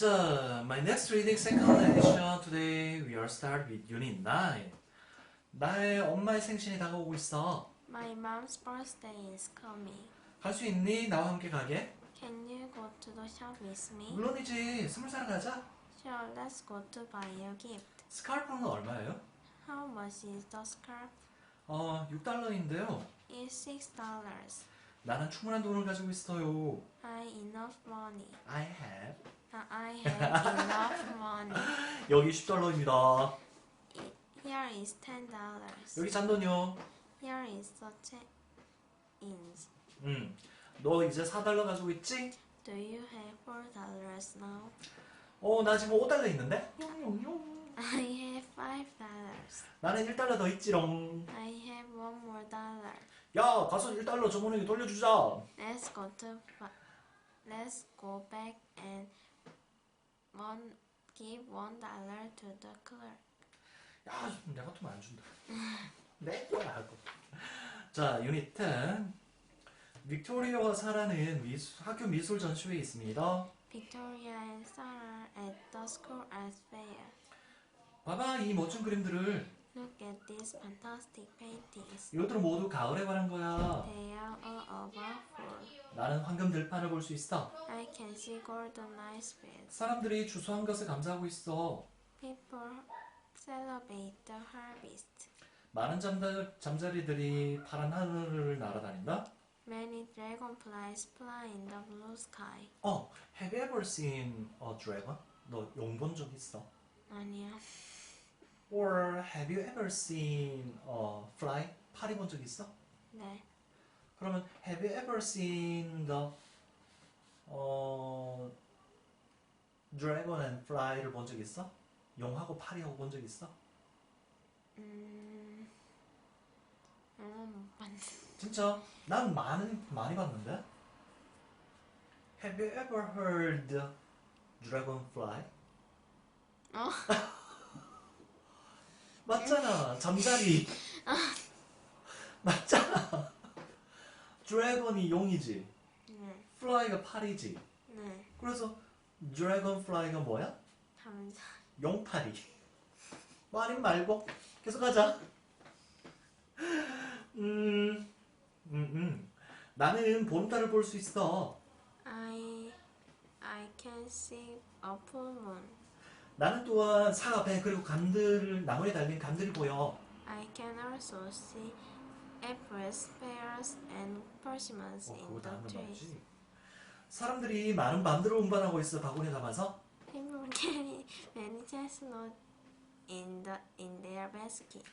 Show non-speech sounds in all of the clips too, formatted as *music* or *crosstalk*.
자, my next reading second edition today we are start with unit 9. 나의 엄마의 생신이 다가오고 있어. My mom's birthday is coming. 갈 수 있니? 나와 함께 가게? Can you go to the shop with me? 물론이지. 스물 살 가자. Sure, let's go to buy a gift. 스카르프는 얼마예요? How much is the scarf? 어, 6달러인데요. It's six dollars. 나는 충분한 돈을 가지고 있어요. I enough money. I have. Uh, I have enough money. 여기 10달러입니다. I- Here is ten dollars. 여기 잔돈이요. Here is the change. 음. 너 이제 4달러 가지고 있지? Do you have four dollars now? 어, 나 지금 5달러 있는데? 용용용. I have five dollars. 나는 1달러 더 있지롱. I have one more dollar. 야, 가서 1달러 저번에 돌려주자. Let's go to let's go back and one give one dollar to the clerk. 야, 내 같으면 안 준다. 내 거야 하고. 자, 유닛 10. 빅토리아와 사라는 미술- 학교 미술 전시회에 있습니다. Victoria and Sarah at the school art fair. 봐봐, 이 멋진 그림들을. Look at these fantastic paintings. 이것들은 모두 가을에 관한 거야. They are all about fall. 나는 황금 들판을 볼 수 있어. I can see golden icebergs. 사람들이 주소한 것을 감사하고 있어. People celebrate the harvest. 많은 잠자, 잠자리들이 파란 하늘을 날아다닌다. Many dragonflies fly in the blue sky. 어, have you ever seen a dragon? 너 용 본 적 있어? 아니야. Or have you ever seen a fly? 파리 본 적 있어? 네. 그러면 have you ever seen the 어 dragon and fly를 본 적 있어? 용하고 파리하고 본 적 있어? 음. 음, 못 봤네. 진짜? 난 많이 많이 봤는데. Have you ever heard dragonfly? 어? 맞잖아. 잠자리. 맞잖아. 드래곤이 용이지. 네. fly가 파리지. 네. 그래서 dragonfly가 뭐야? 감사. 용파리. 뭐 아니면 말고 계속 하자. *laughs* 음, 음, 음. 나는 보름달을 볼 수 있어. I I can see a full moon. 나는 또한 사과, 배 그리고 감들 나무에 달린 감들이 보여. I can also see apples, pears, and persimmons 어, in 그거 다 the 하는 trees. 말이지. 사람들이 많은 밤들을 운반하고 있어 바구니에 담아서. People carry many chestnuts in the in their basket.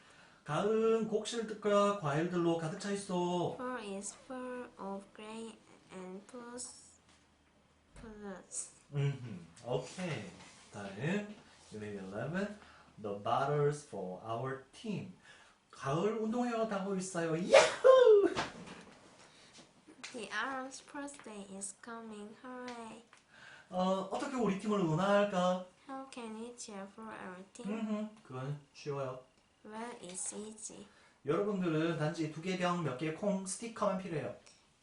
가을은 곡실들과 과일들로 가득 차 있어. Fall is full of grain and fruits. fruits. 음, 오케이. 다음 유닛 11. The battles for our team. 가을 운동회가 다고 있어요. 야호! The Arab's birthday is coming. Hooray! 어, 어떻게 우리 팀을 응원할까? How can we cheer for our team? 음, 그건 쉬워요. Well, it's easy. 여러분들은 단지 두 개 병, 몇 개 콩, 스티커만 필요해요.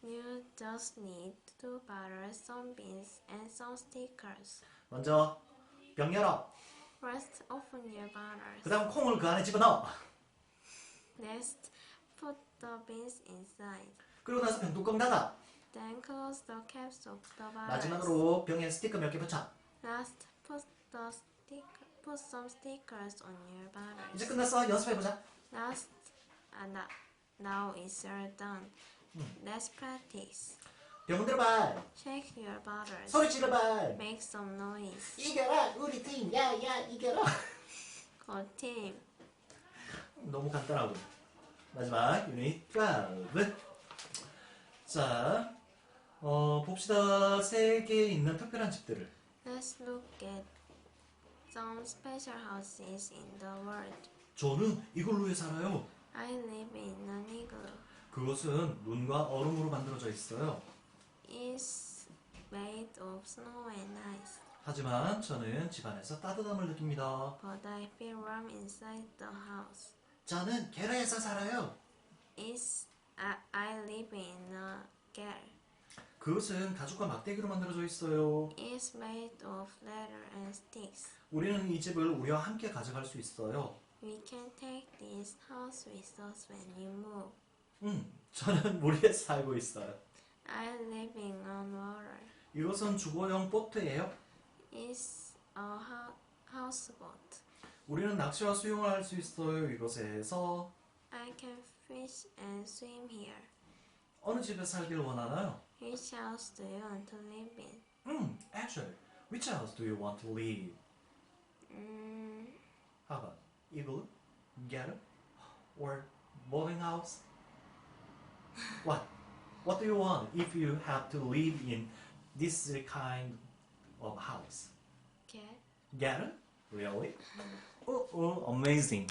You just need two butters, some beans, and some stickers. 먼저 병 열어. First, open your butters. 그 다음 콩을 그 안에 집어넣어. Next, put the beans inside. 그리고 나서 병 뚜껑 닫아. Then close the caps of the butters. 마지막으로 병에 스티커 몇 개 붙여. Last, put the sticker, put some stickers on your butters. 이제 끝났어. 연습해보자. Last, uh, now, now it's all done. Let's practice. 병 들어봐. Shake your butters. 소리 질러봐. Make some noise. 이겨라 우리 팀. 야야 이겨라. Go team. 너무 간단하고. 마지막 유닛 12. 자, 어, 봅시다. 세계에 있는 특별한 집들을. Let's look at some special houses in the world. 저는 이걸로에 살아요. I live in an igloo. 그것은 눈과 얼음으로 만들어져 있어요. It's made of snow and ice, 하지만 저는 집안에서 따뜻함을 느낍니다. but I feel warm inside the house. 저는 게르에서 살아요. It's I, I live in a garret. 그것은 가죽과 막대기로 만들어져 있어요. It's made of leather sticks. 우리는 이 집을 우리와 함께 가져갈 수 있어요. We can take this house with us when we move. 음, 저는 물에 살고 있어요. I'm living on water. 이것은 주거용 보트예요. It's a ho- houseboat. 우리는 낚시와 수영을 할 수 있어요. 이곳에서 I can fish and swim here. 어느 집에 살길 원하나요? Which house do you want to live in? 음, actually, which house do you want to live? Mm, How about igloo, ghetto, or boarding house? What? What do you want if you have to live in this kind of house? cat. Ghetto? Really? Oh, oh, amazing.